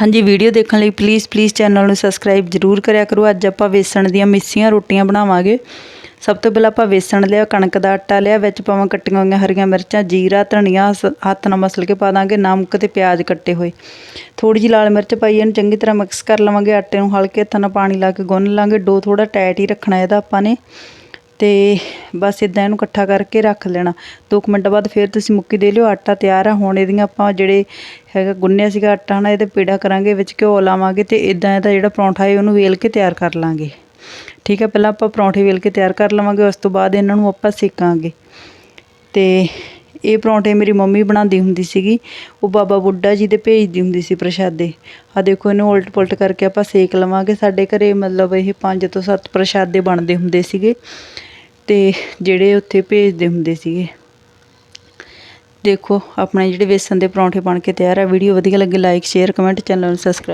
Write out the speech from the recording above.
ਹਾਂਜੀ ਵੀਡੀਓ ਦੇਖਣ ਲਈ ਪਲੀਜ਼ ਪਲੀਜ਼ ਚੈਨਲ ਨੂੰ ਸਬਸਕ੍ਰਾਈਬ ਜ਼ਰੂਰ ਕਰਿਆ ਕਰੋ। ਅੱਜ ਆਪਾਂ ਵੇਸਣ ਦੀਆਂ ਮਿੱਸੀਆਂ ਰੋਟੀਆਂ ਬਣਾਵਾਂਗੇ। ਸਭ ਤੋਂ ਪਹਿਲਾਂ ਆਪਾਂ ਵੇਸਣ ਲਿਆ, ਕਣਕ ਦਾ ਆਟਾ ਲਿਆ, ਵਿੱਚ ਪਾਵਾਂ ਕੱਟੀਆਂ ਹੋਈਆਂ ਹਰੀਆਂ ਮਿਰਚਾਂ, ਜੀਰਾ, ਧਨੀਆ, ਸ- ਹੱਥ ਨਾਲ ਮਸਲ ਕੇ ਪਾ ਦਾਂਗੇ, ਨਮਕ ਤੇ ਪਿਆਜ਼ ਕੱਟੇ ਹੋਏ। ਥੋੜੀ ਜਿਹੀ ਲਾਲ ਮਿਰਚ ਪਾਈ, ਇਹਨੂੰ ਚੰਗੀ ਤਰ੍ਹਾਂ ਮਿਕਸ ਕਰ ਲਵਾਂਗੇ। ਆਟੇ ਨੂੰ ਹਲਕੇ ਹੱਥਾਂ ਨਾਲ ਪਾਣੀ ਲਾ ਕੇ ਗੁੰਨ ਲਾਂਗੇ। ਡੋ ਥੋੜਾ ਟਾਈਟ ਹੀ ਰੱਖਣਾ ਇਹਦਾ ਆਪਾਂ ਨੇ। ਤੇ ਬਸ ਇਦਾਂ ਇਹਨੂੰ ਇਕੱਠਾ ਕਰਕੇ ਰੱਖ ਲੈਣਾ। 2 ਮਿੰਟ ਬਾਅਦ ਫਿਰ ਤੁਸੀਂ ਮੁੱਕੀ ਦੇ ਲਿਓ, ਆਟਾ ਤਿਆਰ ਆ। ਹੁਣ ਇਹਦੀਆਂ ਆਪਾਂ ਜਿਹੜੇ ਹੈਗਾ ਗੁੰਨਿਆ ਸੀਗਾ ਆਟਾ ਨਾ, ਇਹਦੇ ਪੇੜਾ ਕਰਾਂਗੇ, ਵਿੱਚ ਘਿਓ ਲਾਵਾਂਗੇ ਤੇ ਇਦਾਂ ਇਹਦਾ ਜਿਹੜਾ ਪਰੌਂਠਾ ਹੈ ਉਹਨੂੰ ਵੇਲ ਕੇ ਤਿਆਰ ਕਰ ਲਾਂਗੇ। ਠੀਕ ਹੈ ਪਹਿਲਾਂ ਆਪਾਂ ਪਰੌਂਠੇ ਵੇਲ ਕੇ ਤਿਆਰ ਕਰ ਲਵਾਂਗੇ, ਉਸ ਤੋਂ ਬਾਅਦ ਇਹਨਾਂ ਨੂੰ ਆਪਾਂ ਸੇਕਾਂਗੇ। ਤੇ ਇਹ ਪਰੌਂਠੇ ਮੇਰੀ ਮੰਮੀ ਬਣਾਉਂਦੀ ਹੁੰਦੀ ਸੀਗੀ, ਉਹ ਬਾਬਾ ਬੁੱਢਾ ਜੀ ਦੇ ਭੇਜਦੀ ਹੁੰਦੀ ਸੀ ਪ੍ਰਸ਼ਾਦੇ। ਆ ਦੇਖੋ, ਇਹਨੂੰ ਉਲਟ ਪੁਲਟ ਕਰਕੇ ਆਪਾਂ ਸੇਕ ਲਵਾਂਗੇ। ਸਾਡੇ ਘਰੇ ਮਤਲਬ ਇਹ 5 ਤੋਂ 7 ਪ੍ਰਸ਼ਾਦੇ ਬਣਦੇ ਹੁੰਦੇ ਸੀਗੇ। ਤੇ ਜਿਹੜੇ ਉੱਥੇ ਭੇਜਦੇ ਹੁੰਦੇ ਸੀਗੇ। ਦੇਖੋ, ਆਪਣੇ ਜਿਹੜੇ ਵੇਸਣ ਦੇ ਪਰੌਂਠੇ ਬਣ ਕੇ ਤਿਆਰ ਆ, ਵੀਡੀਓ ਵਧੀਆ ਲੱਗੇ ਲਾਈਕ ਸ਼ੇਅਰ ਕਮੈਂਟ ਚੈਨਲ ਨੂੰ ਸਬਸਕ੍ਰਾਈਬ